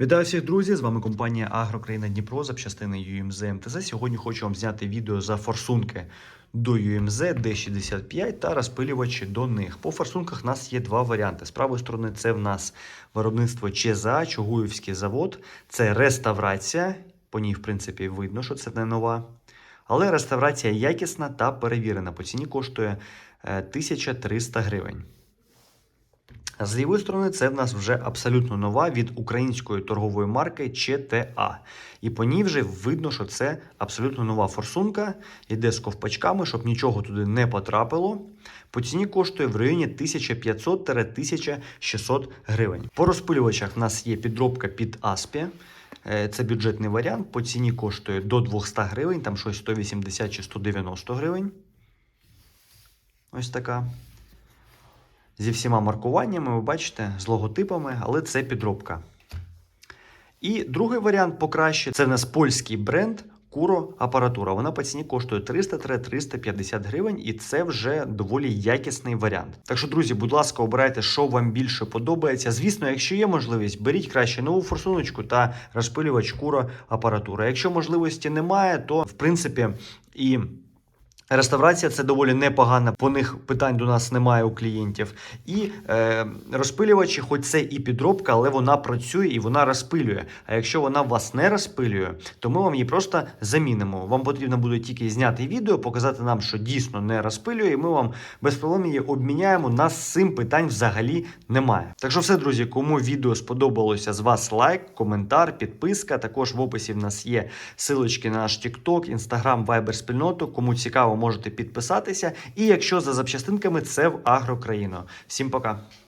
Вітаю всіх, друзі! З вами компанія Агрокраїна Дніпро, запчастини UMZ МТЗ. Сьогодні хочу вам зняти відео за форсунки до UMZ D65 та розпилювачі до них. По форсунках у нас є два варіанти. З правої сторони, це в нас виробництво ЧЗА, Чугуївський завод. Це реставрація. По ній, в принципі, видно, що це не нова. Але реставрація якісна та перевірена. По ціні коштує е, 1300 гривень. З лівої сторони це в нас вже абсолютно нова від української торгової марки ЧТА. І по ній вже видно, що це абсолютно нова форсунка. Йде з ковпачками, щоб нічого туди не потрапило. По ціні коштує в районі 1500-1600 гривень. По розпилювачах в нас є підробка під Аспі. Е, Це бюджетний варіант. По ціні коштує до 200 гривень, там щось 180 чи 190 гривень. Ось така зі всіма маркуваннями, ви бачите, з логотипами, але це підробка. І другий варіант покраще це в нас польський бренд Куро апаратура. Вона по ціні коштує 300-350 гривень, і це вже доволі якісний варіант. Так що, друзі, будь ласка, обирайте, що вам більше подобається. Звісно, якщо є можливість, беріть краще нову форсуночку та розпилювач Куро апаратура. Якщо можливості немає, то в принципі і. Реставрація це доволі непогана, по них питань до нас немає у клієнтів. І е, розпилювачі, хоч це і підробка, але вона працює і вона розпилює. А якщо вона вас не розпилює, то ми вам її просто замінимо. Вам потрібно буде тільки зняти відео, показати нам, що дійсно не розпилює, і ми вам без проблем її обміняємо. Нас цим питань взагалі немає. Так що все, друзі, кому відео сподобалося, з вас лайк, коментар, підписка. Також в описі в нас є силочки на наш TikTok, Instagram, Viber спільноту. Кому цікаво, можете підписатися. І якщо за запчастинками, це в Агрокраїну. Всім пока.